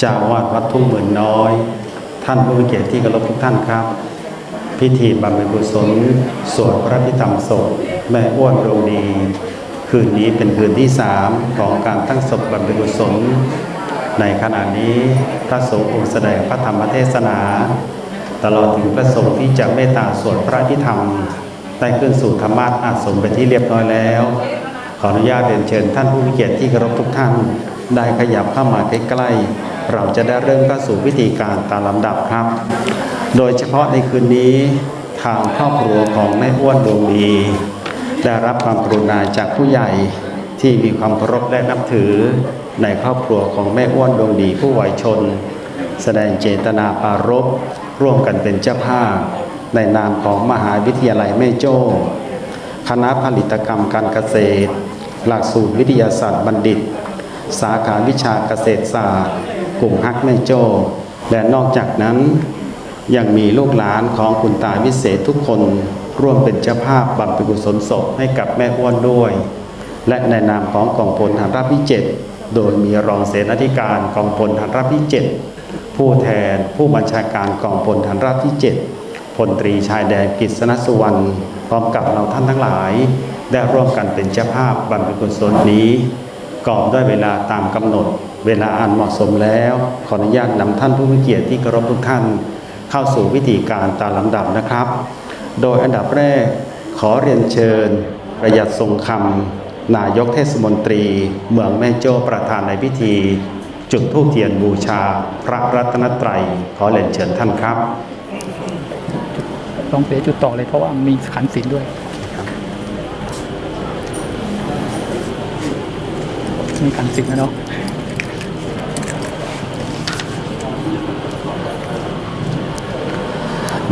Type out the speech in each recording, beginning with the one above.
เจ้าวาดวัดทุ่งหมื่นน้อย ท่านผู้มีเกียรติที่เคารพทุกท่านครับ พิธีบำเพ็ญกุศลสวดพระพิธรรมศพแม่อ้วนโรงดี คืนนี้เป็นคืนที่สามของการตั้งศพบำเพ็ญกุศลในขณะนี้พระสงฆ์องค์แสดงพระธรรมเทศนา ตลอดถึงพระสงฆ์ที่จะเมตตาสวดพระพิธรรมได้ขึ้นสู่ธรรมาสอาสมเป็นที่เรียบร้อยแล้ว ขออนุญาตเรียนเชิญท่านผู้มีเกียรติที่เคารพทุกท่าน ได้ขยับเข้ามาใกล้ๆ เราจะได้เริ่มเข้าสู่พิธีการตามลำดับครับ โดยเฉพาะในคืนนี้ทางครอบครัวของแม่อ้วนดวงดีได้รับความกรุณาจากผู้ใหญ่ที่มีความเคารพและนับถือในครอบครัวของแม่อ้วนดวงดีผู้ไหวชน แสดงเจตนาปรารภร่วมกันเป็นเจ้าภาพ ในนามของมหาวิทยาลัยแม่โจ้ คณะผลิตกรรมการเกษตร หลักสูตรวิทยาศาสตร์บัณฑิต สาขาวิชาเกษตรศาสตร์ กลุ่มฮักแม่โจ้และนอกจากนั้น ยังมีลูกหลานของคุณตาวิเศษทุกคนร่วมเป็นเจ้าภาพบำเพ็ญกุศลศพให้กับแม่อ้วนด้วย และในนามของกองพลฐานราบที่เจ็ดโดยมีรองเสนาธิการกองพลฐานราบที่เจ็ดผู้แทนผู้บัญชาการกองพลฐานราบที่เจ็ดพลตรีชายแดนกิษณสุวรรณพร้อมกับเราท่านทั้งหลาย ได้ร่วมกันเป็นเจ้าภาพบำเพ็ญกุศลนี้ กรอบด้วยเวลาตามกำหนด เวลาอันเหมาะสมแล้ว ขออนุญาตนำท่านผู้มีเกียรติที่เคารพทุกท่าน เข้าสู่วิธีการตามลำดับนะครับ โดยอันดับแรกขอเรียนเชิญ ประหยัดทรงคำนายกเทศมนตรี เมืองแม่โจ้ประธานในพิธี จุดธูปเทียนบูชา พระรัตนตรัย ขอเรียนเชิญท่านครับลองเสียจุดต่อเลยเพราะว่ามีขันศีลด้วย มีขันศีลนะเนาะ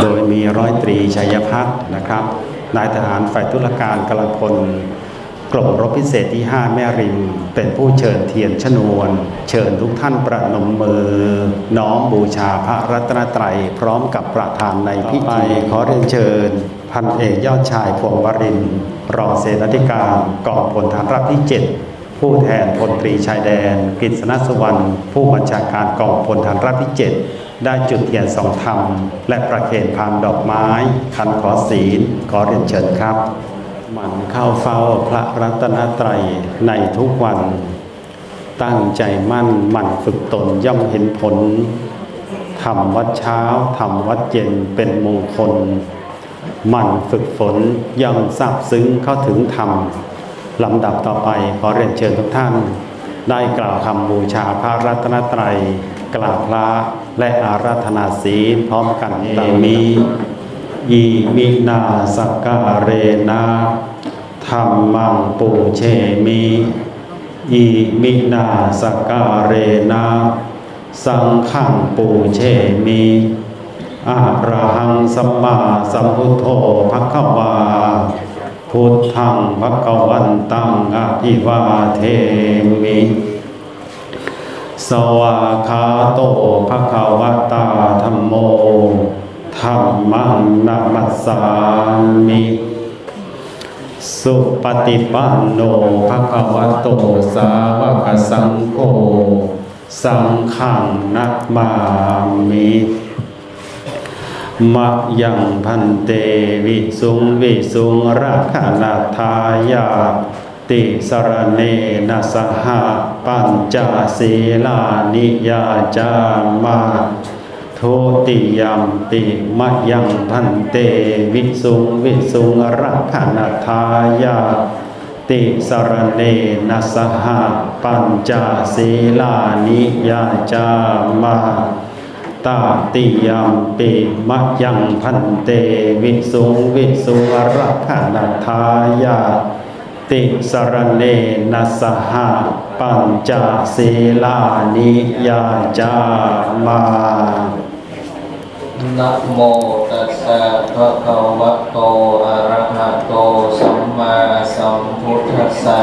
โดยมีร้อยตรีชัยพัฒน์นะครับ นายทหารฝ่ายตุลการกำลังพลกรมรบพิเศษที่ 5 แม่ริม เป็นผู้เชิญเทียนชนวน เชิญทุกท่านประนมมือ น้อมบูชาพระรัตนตรัย พร้อมกับประธานในพิธีขอเรียนเชิญ พันเอกยอดชายพวงวรินรองเสนาธิการกองพลฐานราบที่ 7 ผู้แทนพลตรีชายแดนกฤษณสุวรรณผู้บัญชาการกองพลฐานราบที่7ได้จุดเทียนสองธรรม และประเคนพานดอกไม้คันขอศีลขอเรียนเชิญครับ หมั่นเข้าเฝ้าพระรัตนตรัยในทุกวัน ตั้งใจมั่นหมั่นฝึกตนย่อมเห็นผลทำวัดเช้าทำวัดเย็นเป็นมงคล หมั่นฝึกฝนย่อมทราบซึ้งเข้าถึงธรรม ลำดับต่อไปขอเรียนเชิญทุกท่าน ได้กล่าวคำบูชาพระรัตนตรัยกราบพระและอาราธนาศีลพร้อมกันตามนี้อีมินาสกกาเรนะธรรมังปูเชมิอีมินาสกกาเรนะสังฆังปูเชมิอะระหังสัมมาสัมพุทโธภะคะวา พุทธังภะคะวันตังอภิวาเทมิ สวาคาโตภะคะวะตาธัมโมธัมมังนัมสสามิ สุปฏิปันโนภะคะวะโตสาวกสังโฆ สังฆังนัตมามิ มะยังพันเตวิสุงวิสุงรักขณาทายาติสรเนนะสหปัญจศีลานิยาจามาโทติยมปิมะยังพันเตวิสุงวิสุงรักขณาทายาติสรเนนะสหปัญจศีลานิยาจามา ตาติยมปิมะยังพันเตวิสุงวิสุงรักขณาทายาติสรเนนะสหปัญจศีลานิยาจามานะโมตัสสะภะคะวะโตอะระหะโตสัมมาสัมพุทธัสสะ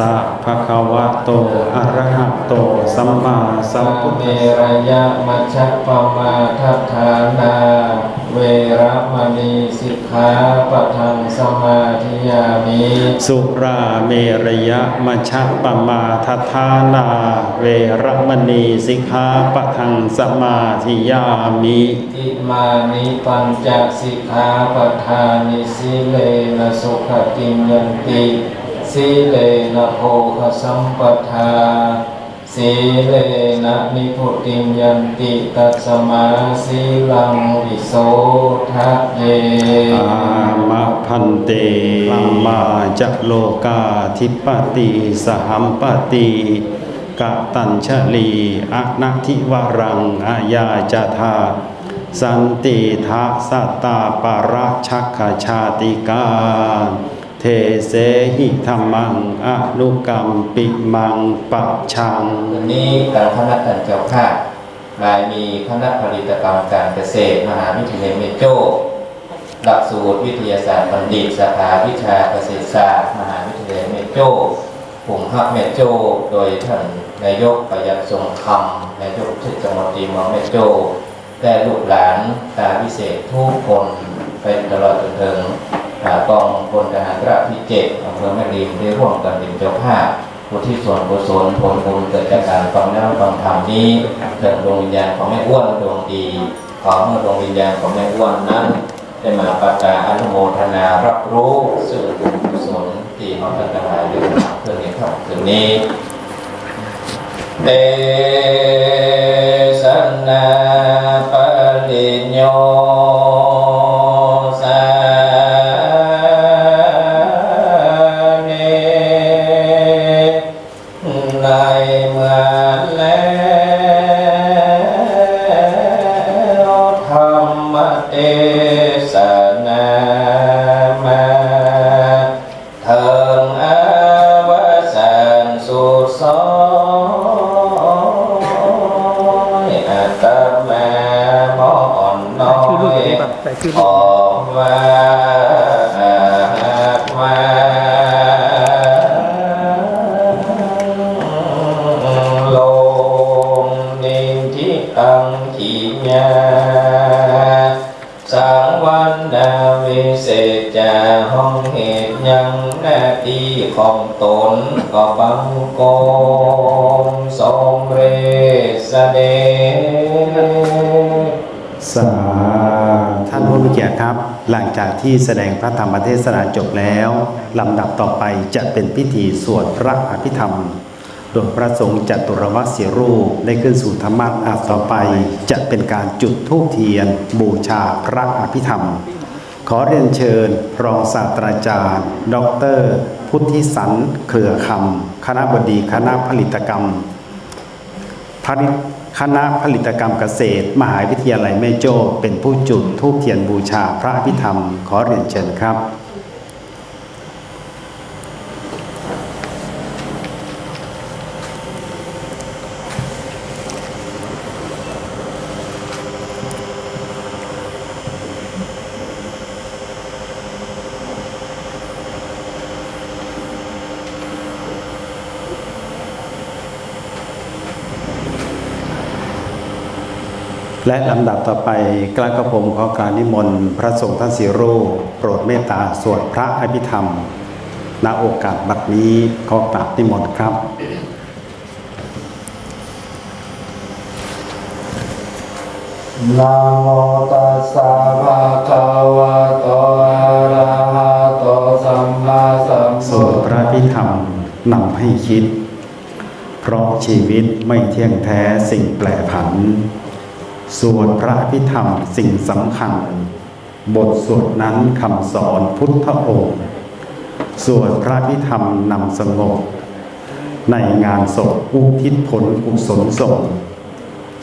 สสะภะคะวะโต อะระหะโต สัมมาสัมพุทเมธัสสะรยะมัชฌะปมาทัฏฐานา เวระมณีสิกขาปะทังสมาธิยามิ สุราเมรยะมัชฌะปมาทัฏฐานา เวระมณีสิกขาปะทังสมาธิยามิอิมานิปัญจสิกขาปทานิสีเลนะสุขติมยันติ สีเลนะโภคสัมปทา สีเลนะนิพุติยันติตัสมาสีลังวิโสทะเยอามะพันเตลัมาจะโลกาทิปติสหัมปติกะตัญชลีอะนัทิวรังอาญาจธาสันติทะสัตตาปรชักขชาติกา เทเสหิธรรมังอนุกรรมปิมังปัจชังวันนี้ทางคณะท่านเจ้าภาพรายมีคณะผลิตกรรมการเกษตรมหาวิทยาลัยเมโจ้หลักสูตรวิทยาศาสตร์บัณฑิตสาขาวิชาเกษตรศาสตร์มหาวิทยาลัยเมโจ้กลุ่มฮักเมโจ้โดยท่านนายกประหยัดทรงคำนายกเทศมนตรีเมืองเมโจ้และลูกหลานตาพิเศษทุกคนไปตลอดจนถึง กองพลทหารราบที่เจ็ดอำเภอแม่ริมได้ร่วมกันเป็นเจ้าภาพผู้ที่ส่วนกุศลผลบุญเกิดจากการฟังแล้วฟังธรรมนี้เกิดดวงวิญญาณของแม่อ้วนดวงดีขอเมื่อดวงวิญญาณของแม่อ้วนนั้นได้มาประกาศอนุโมทนารับรู้สื่อบุญกุศลที่ขาตั้งใจเรื่องเพื่อในค่ำคืนนี้เตสนาปริญโย อยอัตมาหมอนน้อชื่อลูกยนี้แบบใส่ชื่ออลูกอกมามาลงนินทิตังขีญาสังวันนาวิเศษจาห้องเหตุยังหน้าที่ของตนก็บังก สาท่านผู้มีเกียรติครับ หลังจากที่แสดงพระธรรมเทศนาจบแล้วลำดับต่อไปจะเป็นพิธีสวดพระอภิธรรม โดยพระสงฆ์จตุรวัตสีรูปได้ขึ้นสู่ธรรมะอาต่อไป จะเป็นการจุดธูปเทียน บูชาพระอภิธรรม ขอเรียนเชิญ รองศาสตราจารย์ ดร พุทธิสันเครือคำคณะบดีคณะผลิตกรรมผลิต คณะผลิตกรรมเกษตร มหาวิทยาลัยแม่โจ้เป็นผู้จุดธูปเทียนบูชาพระพิธรรม ขอเรียนเชิญครับ และลำดับต่อไปกลางกระผมขอการนิมนต์ พระสงฆ์ท่านสีรูปโปรดเมตตาสวดพระอภิธรรมณโอกาสบัดนี้ขอกราบนิมนต์ครับนะโมตัสสะภะคะวะโตอะระหะโตสัมมาสัมสพุวทดพระอภิธรรมนำให้คิด เพราะชีวิตไม่เที่ยงแท้สิ่งแปรผัน สวดพระอภิธรรมสิ่งสำคัญ บทสวดนั้นคำสอนพุทธองค์สวดพระอภิธรรมนำสงบ ในงานศพอุทิศผลกุศลส่ง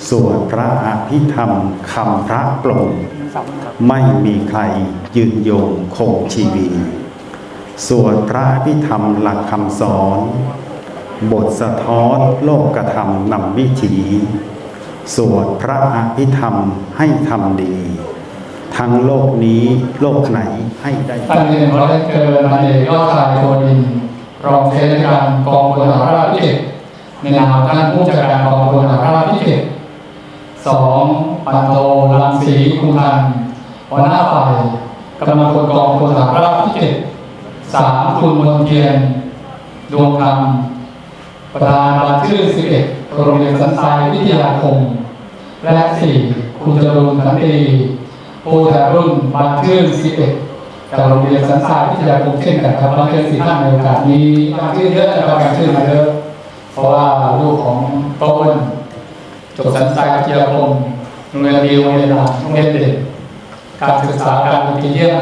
สวดพระอภิธรรมคำพระปลงไม่มีใครยืนโยงคงชีวีสวดพระอภิธรรมหลักคำสอน บทสะท้อนโลกกระทำนำวิถี สวดพระอภิธรรมให้ทำดี ทั้งโลกนี้โลกไหนให้ได้ท่านที่หนึ่งร้อยเกินมาเอกยอดชายโทดินรองเชนการกองพลทหารราบที่เจ็ดในนามท่านผู้จัดการกองพลทหารราบที่เจ็ดสองปันโทรังสีคุณทันหัวหน้าฝ่ายกำลังพลกองพลทหารราบที่เจ็ดสามคุณมนเทียนดวงธรรมประธานบัญชื่อสิบเอ็ด โรงเรียนสันทรายวิทยาคม และสี่คุณจรูนขันตีผู้แทนรุ่นบัญชื่อสิบเอ็ดจากโรงเรียนสันทรายวิทยาคมเช่นกันครับบัญชื่อสี่ท่านในโอกาสนี้บัญชื่อเยอะนะครับบัญชื่อมาเยอะเพราะว่าลูกของต้นจบสันทรายวิทยาคมโรงเรียนดีโรงเรียนหลังโรงเรียนเด่นการศึกษาการดนตรีเยี่ยม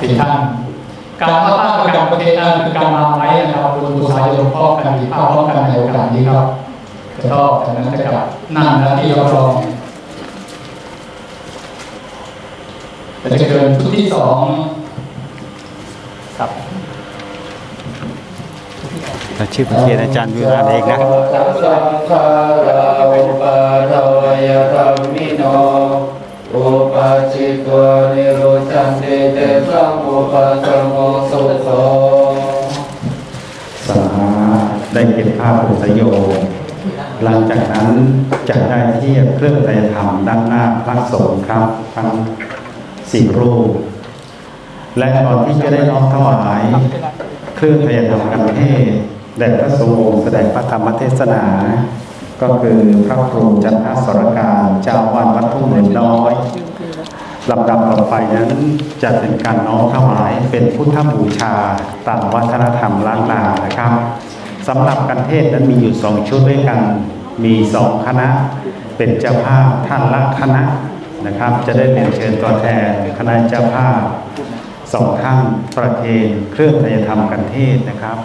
สี่ท่าน การเข้าบ้านประจำประเทศนั้นคือการมาไว้นะครับบนตุสายลงพ่อกันดีภาพพร้อมกันในโอกาสนี้ครับจะชอบจากนั้นจะกลับนั่งหน้าที่รับรองแต่จะเกินชุดที่สองครับและชื่อประเทศอาจารย์วิราชเองนะสังสังฆาราอุปาทวยธรรมิโน อุปาจิตวนิโรจันติเตสังอุปสมโมสุโขสาได้เก็บภาพปุสยโยหลังจากนั้นจะได้เทียบเครื่องไตรธรรมด้านหน้าพระสงฆ์ครับทั้งสี่รูป และก่อนที่จะได้น้อมถวายเครื่องไตรธรรมกันเทศแด่พระสงฆ์แสดงพระธรรมเทศนา ก็คือพระครูจันทสรการเจ้าวาดวัดทุ่งเหมือนน้อยลำดับต่อไปนั้นจะเป็นการน้อมถวายเป็นพุทธบูชาตามวัฒนธรรมล้านนานะครับสำหรับการเทศนั้นมีอยู่สองชุดด้วยกัน มีสองคณะ เป็นเจ้าภาพท่านละคณะนะครับ จะได้เรียนเชิญตัวแทนคณะเจ้าภาพสองท่านประเคนเครื่องไตรธรรมกันเทศนะครับ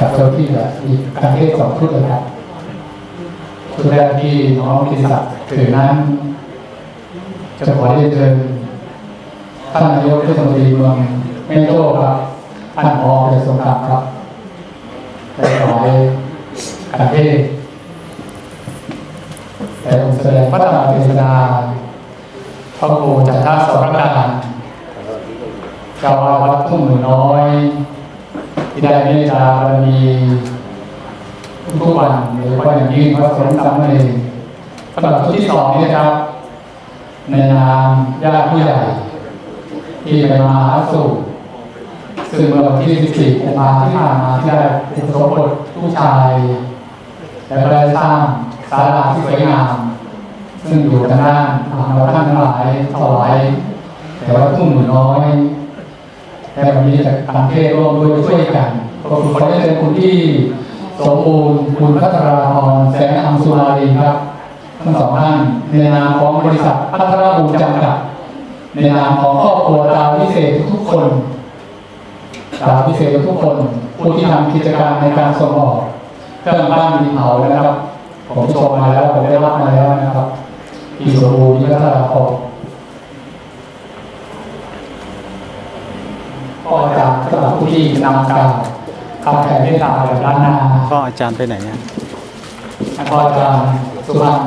กับเจ้าที่ละอีกการเทศสองชุดเลยครับชุดแรกที่น้องกิติศักดิ์ถือนั้นจะขอเรียนเชิญท่านนายกเทศมนตรีเมืองแม่โจ้ครับท่านพอเดชสงครามครับได้ขอให้การเทศแต่องค์แสดงพระธรรมเทศนาพระครูจันทสรการเจ้าอาวาสวัดทุ่งหนูน้อย ที่ได้เมตตาบารมีทุกวันโดยเฉพาะอย่างยิ่งพระสงฆ์สามเณรสำหรับชุดที่สองนี้นะครับ ในนามญาติผู้ใหญ่ ที่ไปมาหาสู่ซึ่งเมื่อวันที่14กุมภาพันธ์ที่ผ่านมาที่ได้อุปสมบทผู้ชาย และก็ได้สร้างศาลาที่สวยงาม ซึ่งอยู่ทางด้านทางเราท่านทั้งหลายถวายแต่ว่าทุ่งหนูน้อย แต่วันนี้จากกางประเทศร่วมด้วยช่วยกันขอบคุณขอเชิญคุณที่สมบูรณ์คุณพัทราพรแสงอัมสุมาลีครับทั้งสองท่านในนามของบริษัทพัทรบูร์จำกัด ในนามของครอบครัวดาวพิเศษทุกคนดาวพิเศษทุกคน ผู้ที่ทำกิจการในการส่งออกเครื่องบ้านดินเผานะครับ ผมชมมาแล้วผมได้รับมาแล้วนะครับพี่สมบูรณ์พัทราพร ก็จะสำหรับผู้ที่นำกล่าวคำแผ่เมตตาแบบล้านนาก็อาจารย์ไปไหนอะแล้วก็อาจารย์สุพรรณ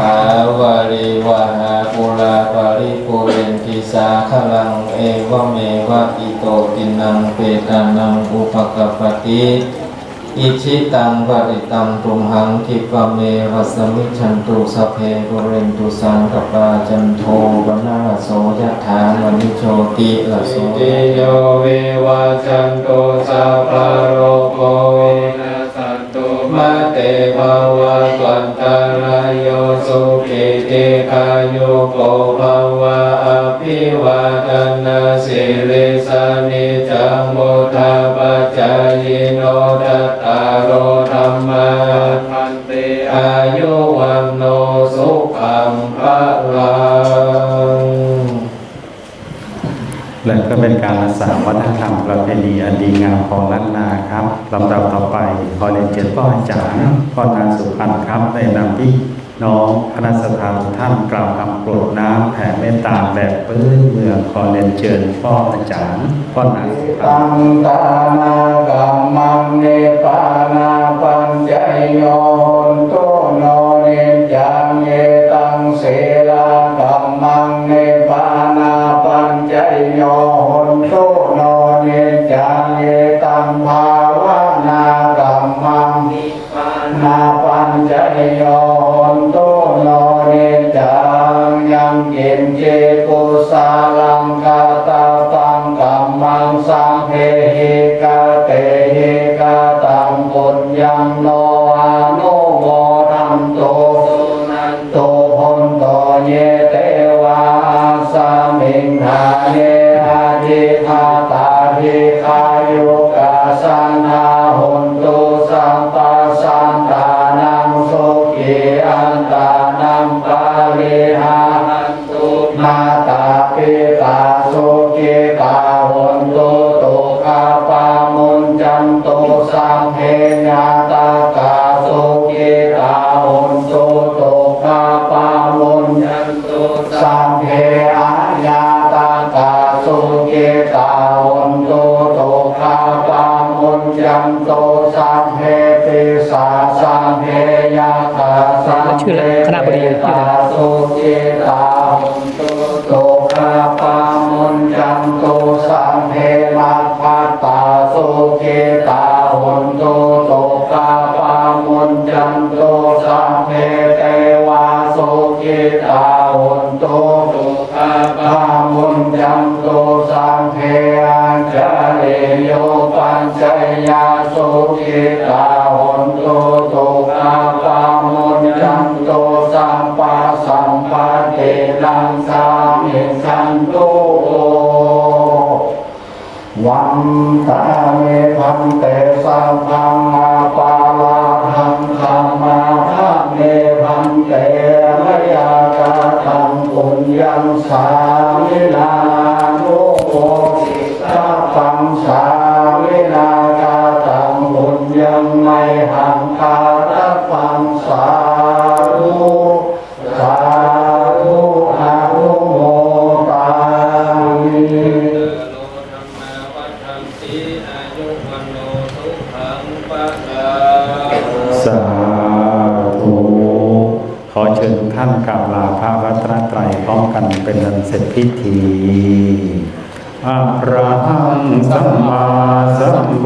หาวาริวาหาปุราปาริปุเรนติสาขลังเอวเมวะอิโตตินังเปตานังอุปกปปติ อิชิตังปริตังตุมหังทิปะเมวัสมิชันตุสะเพปุเรนตุสังกปาจันโทปนาโสยะถามณิโชติละโสติโยวิวัจันโตสัพพะโรโค คณะสถานทุกท่านกล่าวคำโปรดน้ำแผ่เมตตาแบบพื้นเมืองขอเรียนเชิญพ่ออาจารย์พ่อนาสุภาตังตานากัมมังเนปานาปัญจโยนโตโนเนจังเยตังเสลากัมมังเนปานาปัญจโยนโตโนเนจังเยตังภาวนากัมมังนิปานาปัญจโย เย็นเจกุสาลังก ตุสังเฮญาตากาสุขิตาหุนโตุตุกาปามุนจันตุสังเฮอาญาตากาสุขิตาหุนโตุตุกาปามุนจันตุสังเฮติสาสังเฮยาตาสังชื่ออะไรคณะบดีชื่ออะไรตาสุขิตา จยาสุขิตาหุนตุตุกาปามุนจันตุสัมปัสสัมปติลังสามิสันตุโอวันตาเมพันเตสังฆังอาปาลาทังธรรมาทะเมพันเตมยากาทังปุญญังสามินา สร็จพิธีอะระหังสัมมาสัม